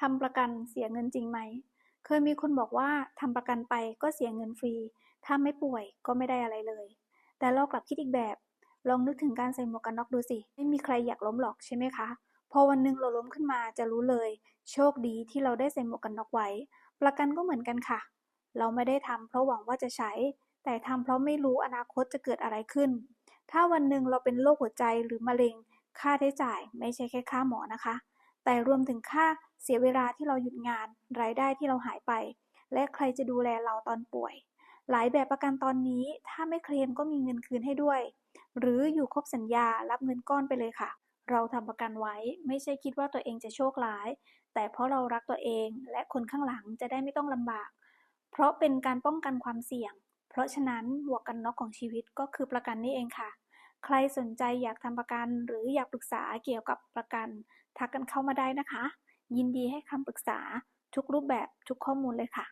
ทำประกันเสียเงินจริงไหม เคยมีคนบอกว่าทำประกันไปก็เสียเงินฟรี ถ้าไม่ป่วยก็ไม่ได้อะไรเลย แต่เรากลับคิดอีกแบบ ลองนึกถึงการใส่หมวกกันน็อกดูสิ ไม่มีใครอยากล้มหรอกใช่ไหมคะ พอวันหนึ่งเราล้มขึ้นมาจะรู้เลย โชคดีที่เราได้ใส่หมวกกันน็อกไว้ ประกันก็เหมือนกันค่ะ เราไม่ได้ทำเพราะหวังว่าจะใช้ แต่ทำเพราะไม่รู้อนาคตจะเกิดอะไรขึ้น ถ้าวันหนึ่งเราเป็นโรคหัวใจหรือมะเร็ง ค่าใช้จ่ายไม่ใช่แค่ค่าหมอนะคะ แต่รวมถึงค่าเสียเวลาที่เราหยุดงาน รายได้ที่เราหายไป และใครจะดูแลเราตอนป่วย หลายแบบประกันตอนนี้ถ้าไม่เคลมก็มีเงินคืนให้ด้วย หรืออยู่ครบสัญญารับเงินก้อนไปเลยค่ะ เราทำประกันไว้ไม่ใช่คิดว่าตัวเองจะโชคร้าย แต่เพราะเรารักตัวเองและคนข้างหลังจะได้ไม่ต้องลำบาก เพราะเป็นการป้องกันความเสี่ยง เพราะฉะนั้นหมวกกันน็อกของชีวิตก็คือประกันนี่เองค่ะ ใครสนใจอยากทำประกัน หรืออยากปรึกษาเกี่ยวกับประกัน ทักกันเข้ามาได้นะคะ ยินดีให้คำปรึกษาทุกรูปแบบทุกข้อมูลเลยค่ะ